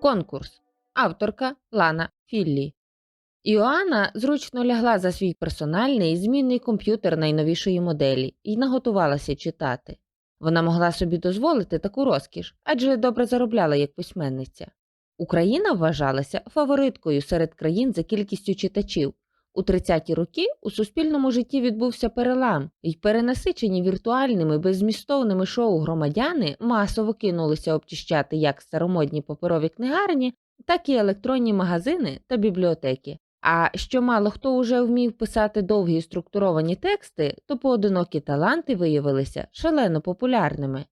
Конкурс. Авторка Лана Філлі. Іоанна зручно лягла за свій персональний змінний комп'ютер найновішої моделі і наготувалася читати. Вона могла собі дозволити таку розкіш, адже добре заробляла як письменниця. Україна вважалася фавориткою серед країн за кількістю читачів. У 30-ті роки у суспільному житті відбувся перелам, і перенасичені віртуальними беззмістовними шоу громадяни масово кинулися обчищати як старомодні паперові книгарні, так і електронні магазини та бібліотеки. А що мало хто уже вмів писати довгі структуровані тексти, то поодинокі таланти виявилися шалено популярними.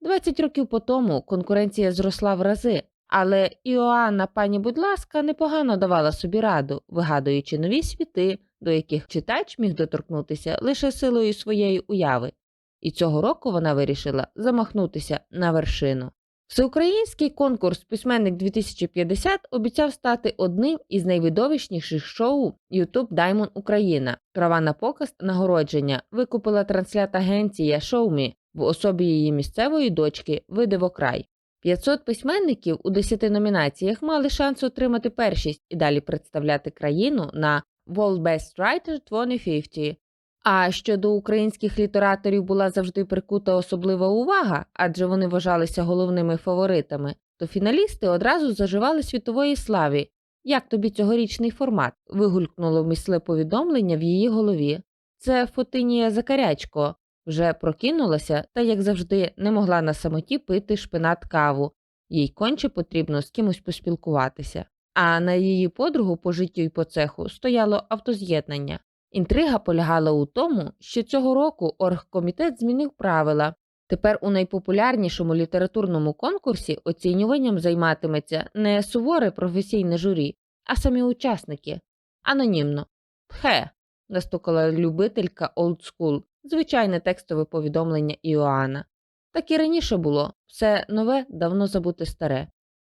20 років по тому конкуренція зросла в рази, але Іоанна, пані, будь ласка, непогано давала собі раду, вигадуючи нові світи, до яких читач міг доторкнутися лише силою своєї уяви. І цього року вона вирішила замахнутися на вершину. Всеукраїнський конкурс Письменник 2050 обіцяв стати одним із найвидовищніших шоу YouTube Diamond Україна. Права на показ нагородження викупила транслят-агенція Шоумі в особі її місцевої дочки Видивокрай. 500 письменників у 10 номінаціях мали шанс отримати першість і далі представляти країну на World Best Writer 2050. А щодо українських літераторів була завжди прикута особлива увага, адже вони вважалися головними фаворитами, то фіналісти одразу заживали світової славі. Як тобі цьогорічний формат? вигулькнуло місле повідомлення в її голові. Це Фотинія Закарячко вже прокинулася та, як завжди, не могла на самоті пити шпинат каву, їй конче потрібно з кимось поспілкуватися. А на її подругу по життю і по цеху стояло автоз'єднання. Інтрига полягала у тому, що цього року оргкомітет змінив правила. Тепер у найпопулярнішому літературному конкурсі оцінюванням займатиметься не суворе професійне журі, а самі учасники. Анонімно. Пхе. настукала любителька олдскул, звичайне текстове повідомлення Іоанна. Так і раніше було все нове, давно забуте старе.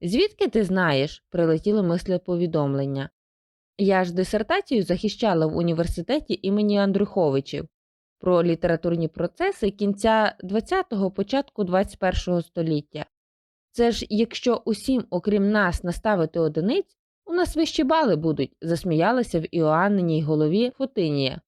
Звідки ти знаєш? прилетіло мисле повідомлення. Я ж дисертацію захищала в університеті імені Андруховичів про літературні процеси кінця 20-го, початку 21-го століття. Це ж якщо усім, окрім нас, наставити одиниць, у нас вищі бали будуть, засміялася в Іоанниній голові Фотинія.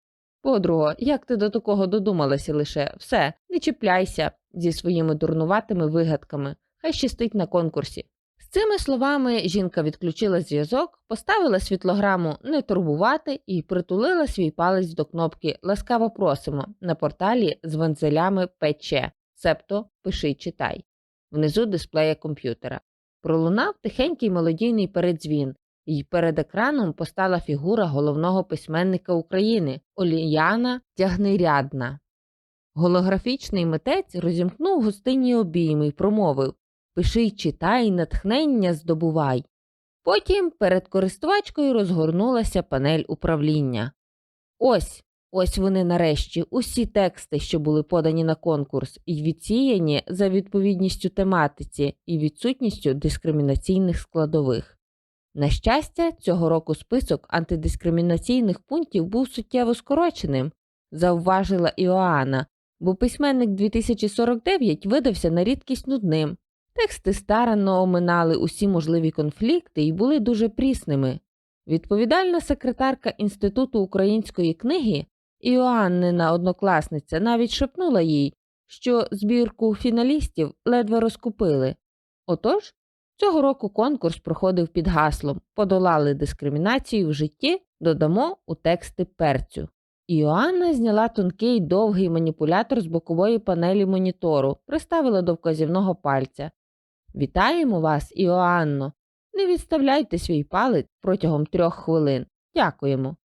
Подруго, як ти до такого додумалася лише все, не чіпляйся зі своїми дурнуватими вигадками, хай щастить на конкурсі. З цими словами жінка відключила зв'язок, поставила світлограму не турбувати і притулила свій палець до кнопки Ласкаво просимо на порталі з вензелями ПЧ, себто пиши читай. Внизу дисплея комп'ютера. Пролунав тихенький мелодійний передзвін, і перед екраном постала фігура головного письменника України Оліяна Тягнирядна. Голографічний митець розімкнув гостинні обійми і промовив Пиши читай, натхнення здобувай. Потім перед користувачкою розгорнулася панель управління. Ось ось вони нарешті, усі тексти, що були подані на конкурс, і відсіяні за відповідністю тематиці і відсутністю дискримінаційних складових. На щастя, цього року список антидискримінаційних пунктів був суттєво скороченим, зауважила Іоанна, бо письменник 2049 видався на рідкість нудним. Тексти старанно оминали усі можливі конфлікти і були дуже прісними. Відповідальна секретарка Інституту української книги Іоаннина однокласниця навіть шепнула їй, що збірку фіналістів ледве розкупили. Отож, цього року конкурс проходив під гаслом Подолали дискримінацію в житті, додамо у тексти перцю. Іоанна зняла тонкий довгий маніпулятор з бокової панелі монітору, приставила до вказівного пальця. Вітаємо вас, Іоанно. Не відставляйте свій палець протягом трьох хвилин. Дякуємо.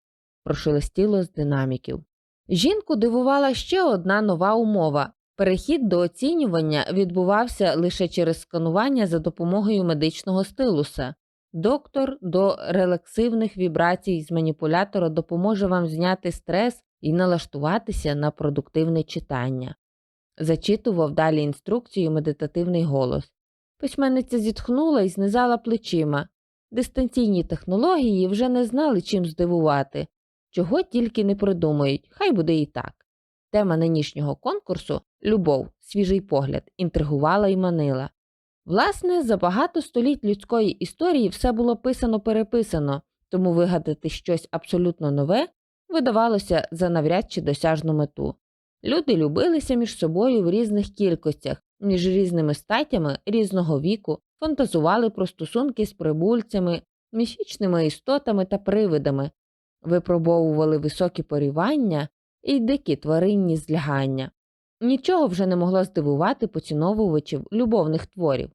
Прошелестіло з динаміків. Жінку дивувала ще одна нова умова. Перехід до оцінювання відбувався лише через сканування за допомогою медичного стилуса. Доктор до релаксивних вібрацій з маніпулятора допоможе вам зняти стрес і налаштуватися на продуктивне читання. Зачитував далі інструкцію медитативний голос. Письменниця зітхнула і знизала плечима. Дистанційні технології вже не знали, чим здивувати, чого тільки не придумають, хай буде і так. Тема нинішнього конкурсу любов, свіжий погляд, інтригувала і манила. Власне, за багато століть людської історії все було писано-переписано, тому вигадати щось абсолютно нове видавалося за навряд чи досяжну мету. Люди любилися між собою в різних кількостях, між різними статтями різного віку, фантазували про стосунки з прибульцями, міфічними істотами та привидами, випробовували високі порівання і дикі тваринні злягання. Нічого вже не могло здивувати поціновувачів любовних творів.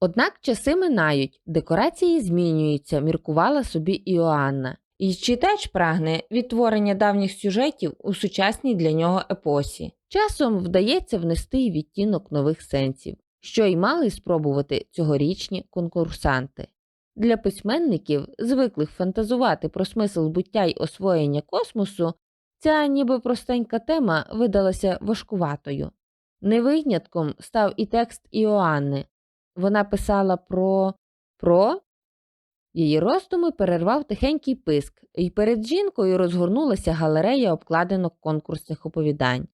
Однак часи минають, декорації змінюються, міркувала собі Іоанна, і читач прагне відтворення давніх сюжетів у сучасній для нього епосі. Часом вдається внести й відтінок нових сенсів, що й мали спробувати цьогорічні конкурсанти. Для письменників, звиклих фантазувати про смисл буття й освоєння космосу, ця ніби простенька тема видалася важкуватою. Не винятком став і текст Іоанни. Вона писала про. про. Її роздуми перервав тихенький писк, і перед жінкою розгорнулася галерея обкладинок конкурсних оповідань.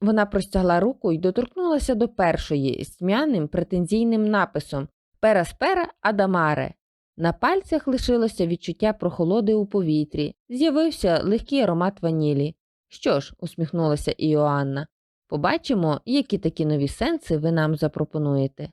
Вона простягла руку і доторкнулася до першої з тьмяним претензійним написом Пераспера Адамаре. На пальцях лишилося відчуття прохолоди у повітрі, з'явився легкий аромат ванілі. Що ж, усміхнулася Іоанна, побачимо, які такі нові сенси ви нам запропонуєте.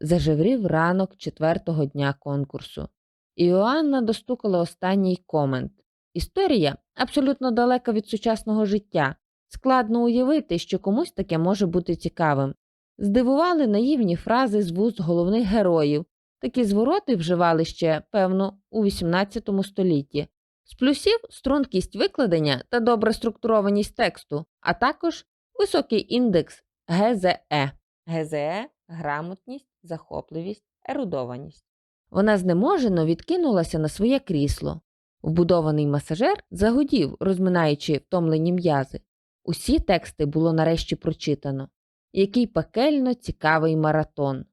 Зажеврів ранок четвертого дня конкурсу. Іоанна достукала останній комент. Історія абсолютно далека від сучасного життя. Складно уявити, що комусь таке може бути цікавим. Здивували наївні фрази з вуст головних героїв. Такі звороти вживали ще, певно, у XVIII столітті. З плюсів стрункість викладення та добра структурованість тексту, а також високий індекс ГЗЕ. ГЗЕ грамотність, захопливість, ерудованість. Вона знеможено відкинулася на своє крісло. Вбудований масажер загудів, розминаючи втомлені м'язи. Усі тексти було нарешті прочитано. Який пекельно цікавий маратон.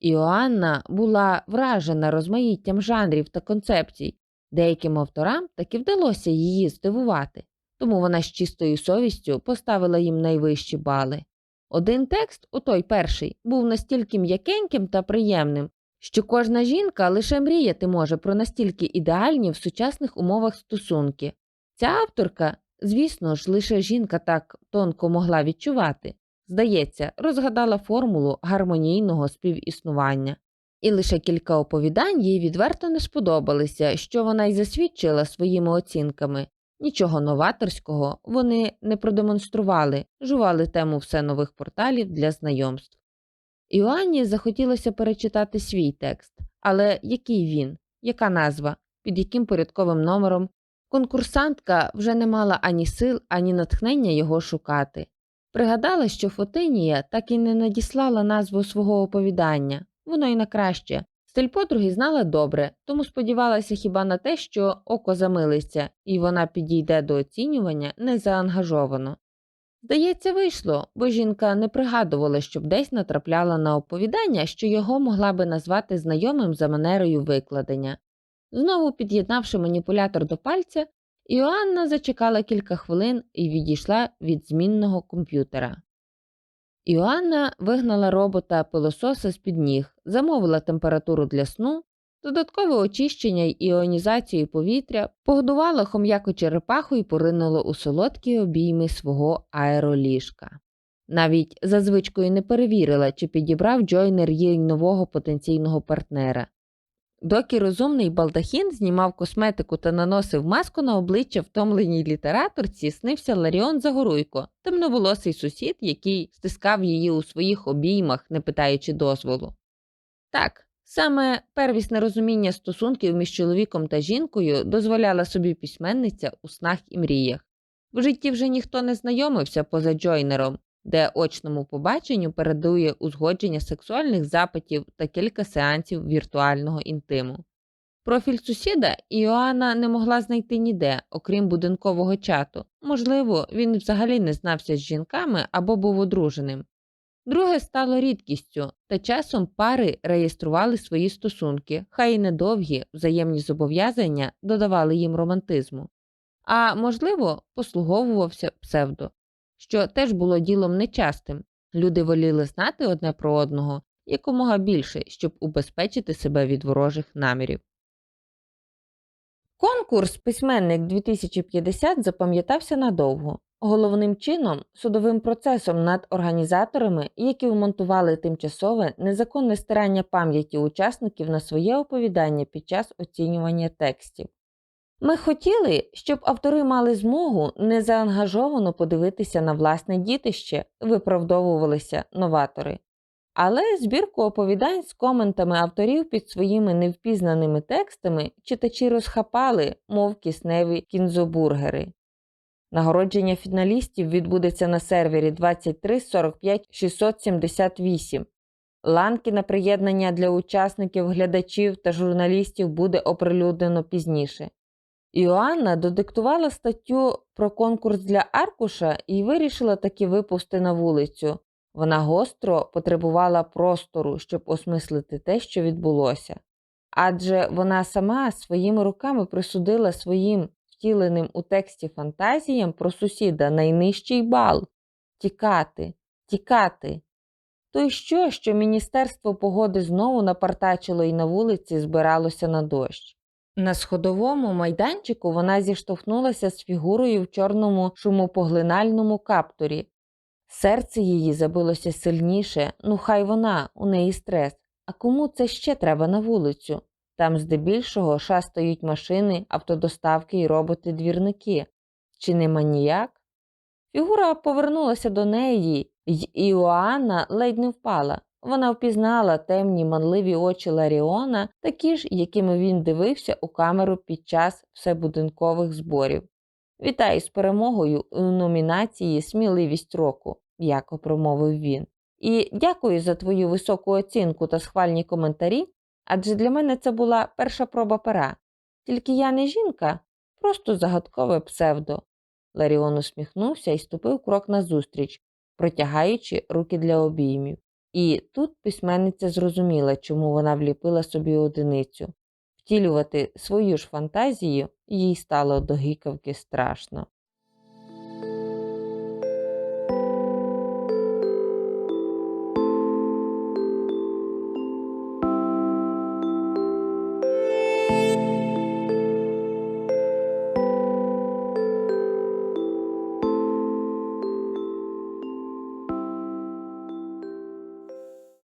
Іоанна була вражена розмаїттям жанрів та концепцій. Деяким авторам таки вдалося її здивувати, тому вона з чистою совістю поставила їм найвищі бали. Один текст, у той перший, був настільки м'якеньким та приємним, що кожна жінка лише мріяти може про настільки ідеальні в сучасних умовах стосунки. Ця авторка, звісно ж, лише жінка так тонко могла відчувати, здається, розгадала формулу гармонійного співіснування. І лише кілька оповідань їй відверто не сподобалися, що вона й засвідчила своїми оцінками. Нічого новаторського вони не продемонстрували, жували тему все нових порталів для знайомств. Іоанні захотілося перечитати свій текст, але який він, яка назва, під яким порядковим номером. Конкурсантка вже не мала ані сил, ані натхнення його шукати. Пригадала, що Фотинія так і не надіслала назву свого оповідання, воно й на краще. Стиль подруги знала добре, тому сподівалася хіба на те, що око замилиться, і вона підійде до оцінювання незаангажовано. Здається, вийшло, бо жінка не пригадувала, щоб десь натрапляла на оповідання, що його могла би назвати знайомим за манерою викладення. Знову під'єднавши маніпулятор до пальця, Іоанна зачекала кілька хвилин і відійшла від змінного комп'ютера. Іоанна вигнала робота пилососа з під ніг, замовила температуру для сну, додаткове очищення й іонізацію повітря, погодувала хом'яку черепаху і поринула у солодкі обійми свого аероліжка. Навіть за звичкою не перевірила, чи підібрав Джойнер їй нового потенційного партнера. Доки розумний балдахін знімав косметику та наносив маску на обличчя втомленій літераторці, снився Ларіон Загоруйко, темноволосий сусід, який стискав її у своїх обіймах, не питаючи дозволу. Так, саме первісне розуміння стосунків між чоловіком та жінкою дозволяла собі письменниця у снах і мріях. В житті вже ніхто не знайомився поза Джойнером, де очному побаченню передує узгодження сексуальних запитів та кілька сеансів віртуального інтиму. Профіль сусіда Іоанна не могла знайти ніде, окрім будинкового чату. Можливо, він взагалі не знався з жінками або був одруженим. Друге стало рідкістю, та часом пари реєстрували свої стосунки, хай і недовгі взаємні зобов'язання додавали їм романтизму. А можливо, послуговувався псевдо що теж було ділом нечастим. Люди воліли знати одне про одного якомога більше, щоб убезпечити себе від ворожих намірів. Конкурс Письменник 2050 запам'ятався надовго. Головним чином судовим процесом над організаторами, які вмонтували тимчасове незаконне стирання пам'яті учасників на своє оповідання під час оцінювання текстів. Ми хотіли, щоб автори мали змогу незаангажовано подивитися на власне дітище, виправдовувалися новатори. Але збірку оповідань з коментами авторів під своїми невпізнаними текстами читачі розхапали, мов кисневі кінзобургери. Нагородження фіналістів відбудеться на сервері 23 45 678. Ланки на приєднання для учасників, глядачів та журналістів буде оприлюднено пізніше. Іоанна додиктувала статтю про конкурс для аркуша і вирішила таки випусти на вулицю. Вона гостро потребувала простору, щоб осмислити те, що відбулося. Адже вона сама своїми руками присудила своїм втіленим у тексті фантазіям про сусіда найнижчий бал тікати, тікати. То й що, що Міністерство погоди знову напартачило і на вулиці збиралося на дощ. На сходовому майданчику вона зіштовхнулася з фігурою в чорному шумопоглинальному каптурі. Серце її забилося сильніше, ну хай вона, у неї стрес. А кому це ще треба на вулицю? Там здебільшого шастають машини, автодоставки і роботи-двірники. Чи не маніяк? Фігура повернулася до неї, й Іоанна ледь не впала. Вона впізнала темні манливі очі Ларіона, такі ж, якими він дивився у камеру під час всебудинкових зборів. Вітаю з перемогою у номінації Сміливість року, м'яко промовив він. І дякую за твою високу оцінку та схвальні коментарі, адже для мене це була перша проба пера. Тільки я не жінка, просто загадкове псевдо. Ларіон усміхнувся і ступив крок назустріч, протягаючи руки для обіймів. І тут письменниця зрозуміла, чому вона вліпила собі одиницю. Втілювати свою ж фантазію їй стало до гікавки страшно.